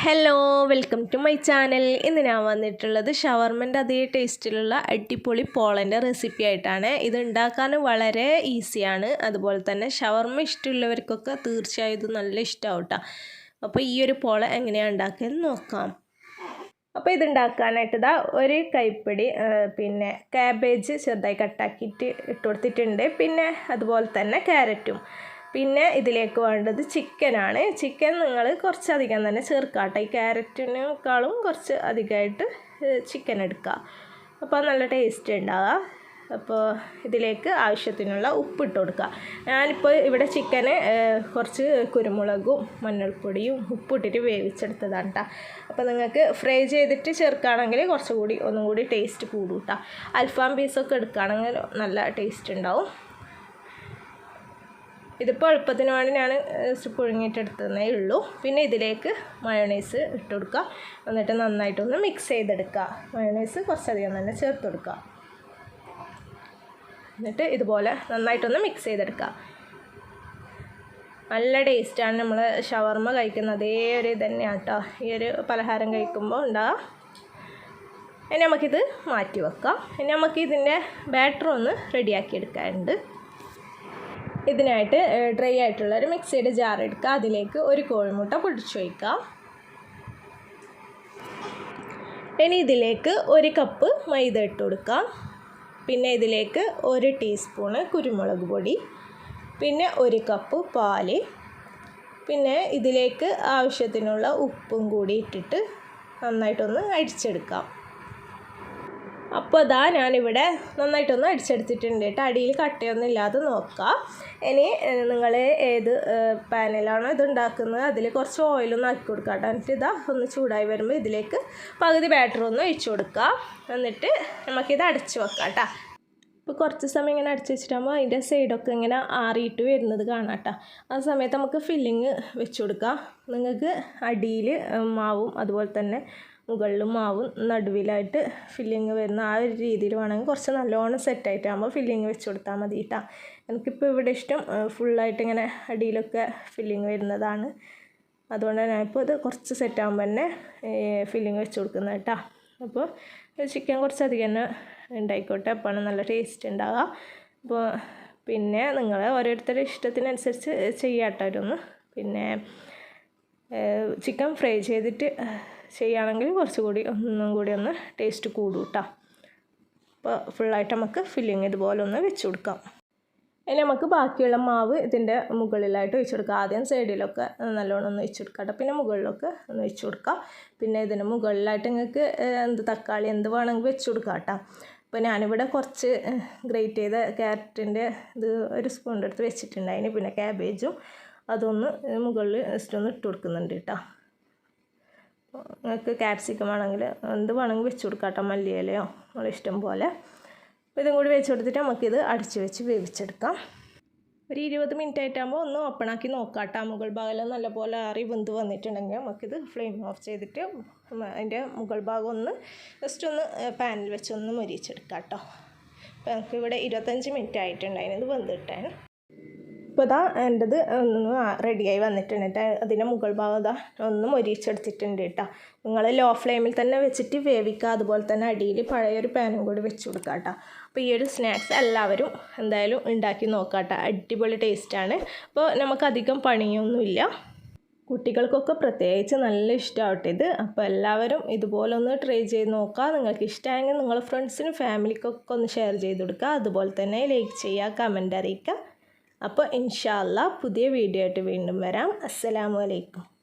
Hello welcome to my channel ഇന്ന് ഞാൻ വന്നിട്ടുള്ളത് ഷവർമന്റെ അതേ ടേസ്റ്റിലുള്ള അടിപൊളി പോളന്റെ റെസിപ്പി ആയിട്ടാണ്. ഇത് ഉണ്ടാക്കാൻ വളരെ ഈസിയാണ് അതുപോലെ തന്നെ ഷവർമ ഇഷ്ടമുള്ളവർക്കൊക്കെ തീർച്ചയായും ഇത് നല്ല ഇഷ്ടമാവും കേട്ടോ അപ്പോൾ ഈ ഒരു പോള എങ്ങനെയാണ് ഉണ്ടാക്കിയെന്ന് നോക്കാം. അപ്പോൾ ഇത് ഉണ്ടാക്കാനായിട്ട് ഇതാ ഒരു കൈപ്പിടി പിന്നെ കാബേജ് ചെറുതായി കട്ടാക്കിയിട്ട് ഇട്ട് കൊടുത്തിട്ടുണ്ട്. പിന്നെ അതുപോലെ തന്നെ ക്യാരറ്റും പിന്നെ ഇതിലേക്ക് വേണ്ടത് ചിക്കനാണ്. ചിക്കൻ നിങ്ങൾ കുറച്ചധികം തന്നെ ചേർക്കാട്ടെ. ഈ ക്യാരറ്റിനേക്കാളും കുറച്ച് അധികമായിട്ട് ചിക്കൻ എടുക്കുക. അപ്പോൾ നല്ല ടേസ്റ്റ് ഉണ്ടാവുക. അപ്പോൾ ഇതിലേക്ക് ആവശ്യത്തിനുള്ള ഉപ്പിട്ട് കൊടുക്കുക. ഞാനിപ്പോൾ ഇവിടെ ചിക്കന് കുറച്ച് കുരുമുളകും മഞ്ഞൾപ്പൊടിയും ഉപ്പിട്ടിട്ട് വേവിച്ചെടുത്തതാണ് കേട്ടോ അപ്പോൾ നിങ്ങൾക്ക് ഫ്രൈ ചെയ്തിട്ട് ചേർക്കുകയാണെങ്കിൽ കുറച്ചുകൂടി ഒന്നും കൂടി ടേസ്റ്റ് കൂടും കേട്ടോ അൽഫാം പീസൊക്കെ എടുക്കുകയാണെങ്കിൽ നല്ല ടേസ്റ്റ് ഉണ്ടാവും. ഇതിപ്പോൾ എളുപ്പത്തിന് വേണ്ടി ഞാൻ പുഴുങ്ങിയിട്ടെടുത്തതേ ഉള്ളൂ. പിന്നെ ഇതിലേക്ക് മയോണൈസ് ഇട്ട് കൊടുക്കുക. എന്നിട്ട് നന്നായിട്ടൊന്ന് മിക്സ് ചെയ്തെടുക്കുക. മയോണൈസ് കുറച്ചധികം തന്നെ ചേർത്ത് കൊടുക്കുക. എന്നിട്ട് ഇതുപോലെ നന്നായിട്ടൊന്ന് മിക്സ് ചെയ്തെടുക്കുക. നല്ല ടേസ്റ്റാണ് നമ്മൾ ഷവർമ്മ കഴിക്കുന്നത് അതേ ഒരു ഇത് തന്നെയാണ് കേട്ടോ ഈ ഒരു പലഹാരം കഴിക്കുമ്പോൾ ഉണ്ടാകുക ഇനി നമുക്കിത് മാറ്റി വെക്കാം. ഇനി നമുക്ക് ഇതിന്റെ ബാറ്റർ ഒന്ന് റെഡിയാക്കി എടുക്കാനുണ്ട്. ഇതിനായിട്ട് ഡ്രൈ ആയിട്ടുള്ള ഒരു മിക്സിയുടെ ജാർ എടുക്കുക. അതിലേക്ക് ഒരു കോഴിമുട്ട പൊടിച്ചു വയ്ക്കുക ഇനി ഇതിലേക്ക് ഒരു കപ്പ് മൈദ ഇട്ട് കൊടുക്കുക. പിന്നെ ഇതിലേക്ക് ഒരു ടീസ്പൂണ് കുരുമുളക് പൊടി. പിന്നെ ഒരു കപ്പ് പാൽ. പിന്നെ ഇതിലേക്ക് ആവശ്യത്തിനുള്ള ഉപ്പും കൂടി ഇട്ടിട്ട് നന്നായിട്ടൊന്ന് അടിച്ചെടുക്കാം അപ്പോൾ അതാ ഞാനിവിടെ നന്നായിട്ടൊന്ന് അടിച്ചെടുത്തിട്ടുണ്ട് കേട്ടോ. അടിയിൽ കട്ടയൊന്നും ഇല്ലാതെ നോക്കുക ഇനി നിങ്ങൾ ഏത് പാനിലാണോ ഇത് ഉണ്ടാക്കുന്നത്? അതിൽ കുറച്ച് ഓയിലൊന്ന് ആക്കി കൊടുക്കുക കേട്ടോ. എന്നിട്ട് ഇതാ ഒന്ന് ചൂടായി വരുമ്പോൾ ഇതിലേക്ക് പകുതി ബാറ്റർ ഒന്ന് ഒഴിച്ചു കൊടുക്കുക എന്നിട്ട് നമുക്കിത് അടച്ച് വെക്കാം കേട്ടോ. ഇപ്പോൾ കുറച്ച് സമയം ഇങ്ങനെ അടച്ച് വെച്ചിട്ടാകുമ്പോൾ അതിന്റെ സൈഡൊക്കെ ഇങ്ങനെ ആറിയിട്ട് വരുന്നത് കാണാം കേട്ടോ. ആ സമയത്ത് നമുക്ക് ഫില്ലിങ് വെച്ച് കൊടുക്കാം. നിങ്ങൾക്ക് അടിയിൽ മാവും അതുപോലെ തന്നെ മുകളിലും മാവും നടുവിലായിട്ട് ഫില്ലിങ് വരുന്ന ആ ഒരു രീതിയിൽ വേണമെങ്കിൽ കുറച്ച് നല്ലോണം സെറ്റായിട്ടാകുമ്പോൾ ഫില്ലിങ് വെച്ച് കൊടുത്താൽ മതി കേട്ടോ എനിക്കിപ്പോൾ ഇവിടെ ഇഷ്ടം ഫുള്ളായിട്ട് ഇങ്ങനെ അടിയിലൊക്കെ ഫില്ലിങ് വരുന്നതാണ്. അതുകൊണ്ട് തന്നെ ഇപ്പോൾ ഇത് കുറച്ച് സെറ്റാകുമ്പോൾ തന്നെ ഫില്ലിങ് വെച്ച് കൊടുക്കുന്നത് കേട്ടോ അപ്പോൾ ചിക്കൻ കുറച്ചധികം തന്നെ ഉണ്ടായിക്കോട്ടെ. അപ്പോഴാണ് നല്ല ടേസ്റ്റ് ഉണ്ടാകുക അപ്പോൾ പിന്നെ നിങ്ങൾ ഓരോരുത്തരുടെ ഇഷ്ടത്തിനനുസരിച്ച് ചെയ്യാട്ടോ പിന്നെ ചിക്കൻ ഫ്രൈ ചെയ്തിട്ട് ചെയ്യുകയാണെങ്കിൽ കുറച്ചുകൂടി ഒന്നും കൂടി ഒന്ന് ടേസ്റ്റ് കൂടും കേട്ടോ അപ്പോൾ ഫുള്ളായിട്ട് നമുക്ക് ഫില്ലിങ് ഇതുപോലെ ഒന്ന് വെച്ച് കൊടുക്കാം ഇനി നമുക്ക് ബാക്കിയുള്ള മാവ് ഇതിന്റെ മുകളിലായിട്ട് ഒഴിച്ചു കൊടുക്കുക ആദ്യം സൈഡിലൊക്കെ നല്ലോണം ഒന്ന് ഒഴിച്ചു കൊടുക്കുക പിന്നെ മുകളിലൊക്കെ ഒന്ന് ഒഴിച്ചു കൊടുക്കുക പിന്നെ ഇതിന് മുകളിലായിട്ട് നിങ്ങൾക്ക് എന്ത് തക്കാളി എന്ത് വേണമെങ്കിൽ വെച്ച് കൊടുക്കാം കേട്ടോ അപ്പോൾ ഞാനിവിടെ കുറച്ച് ഗ്രേറ്റ് ചെയ്ത ക്യാരറ്റിന്റെ ഇത് ഒരു സ്പൂണിന്റെ അടുത്ത് വെച്ചിട്ടുണ്ടായിന് പിന്നെ ക്യാബേജും അതൊന്ന് മുകളിൽ ജസ്റ്റ് ഒന്ന് ഇട്ട് കൊടുക്കുന്നുണ്ട് കേട്ടോ നിങ്ങൾക്ക് ക്യാപ്സിക്കം വേണമെങ്കിൽ എന്ത് വേണമെങ്കിൽ വെച്ച് കൊടുക്കാം കേട്ടോ മല്ലിയിലയോ നമ്മളെ ഇഷ്ടം പോലെ. അപ്പോൾ ഇതും കൂടി വെച്ച് കൊടുത്തിട്ട് നമുക്കിത് അടിച്ച് വെച്ച് വേവിച്ചെടുക്കാം. ഒരു ഇരുപത് മിനിറ്റ് ആയിട്ടാകുമ്പോൾ ഒന്ന് ഓപ്പണാക്കി നോക്കാം കേട്ടോ മുകൾ ഭാഗം നല്ലപോലെ ആറി വെന്ത് വന്നിട്ടുണ്ടെങ്കിൽ നമുക്കിത് ഫ്ലെയിം ഓഫ് ചെയ്തിട്ട് അതിന്റെ മുകൾ ഭാഗം ഒന്ന് ജസ്റ്റ് ഒന്ന് പാനിൽ വെച്ചൊന്ന് മൊരിച്ചെടുക്കാം കേട്ടോ അപ്പോൾ നമുക്ക് ഇവിടെ ഇരുപത്തഞ്ച് മിനിറ്റ് ആയിട്ടുണ്ട് ഇത് വെന്തിട്ടാൻ ഇപ്പോൾ ഇതാ എന്റെത് ഒന്ന് റെഡിയായി വന്നിട്ടുണ്ട് അതിന്റെ മുകൾ ഭാഗം ഇതാ ഒന്ന് മൊരിച്ചെടുത്തിട്ടുണ്ട് കേട്ടോ നിങ്ങൾ ലോ ഫ്ലെയിമിൽ തന്നെ വെച്ചിട്ട് വേവിക്കുക. അതുപോലെ തന്നെ അടിയിൽ പഴയൊരു പാനും കൂടി വെച്ച് കൊടുക്കുക കേട്ടോ അപ്പോൾ ഈ ഒരു സ്നാക്സ് എല്ലാവരും എന്തായാലും ഉണ്ടാക്കി നോക്കാം കേട്ടോ അടിപൊളി ടേസ്റ്റാണ് അപ്പോൾ നമുക്കധികം പണിയൊന്നുമില്ല. കുട്ടികൾക്കൊക്കെ പ്രത്യേകിച്ച് നല്ല ഇഷ്ടമാവട്ടെ ഇത്. അപ്പോൾ എല്ലാവരും ഇതുപോലൊന്ന് ട്രൈ ചെയ്ത് നോക്കുക. നിങ്ങൾക്ക് ഇഷ്ടമായെങ്കിൽ നിങ്ങളുടെ ഫ്രണ്ട്സിനും ഫാമിലിക്കൊക്കെ ഒന്ന് ഷെയർ ചെയ്ത് കൊടുക്കുക. അതുപോലെ തന്നെ ലൈക്ക് ചെയ്യുക കമന്റ് അറിയിക്കുക. അപ്പോൾ ഇൻഷാല്ല പുതിയ വീഡിയോ ആയിട്ട് വീണ്ടും വരാം. അസ്സലാമു അലൈക്കും.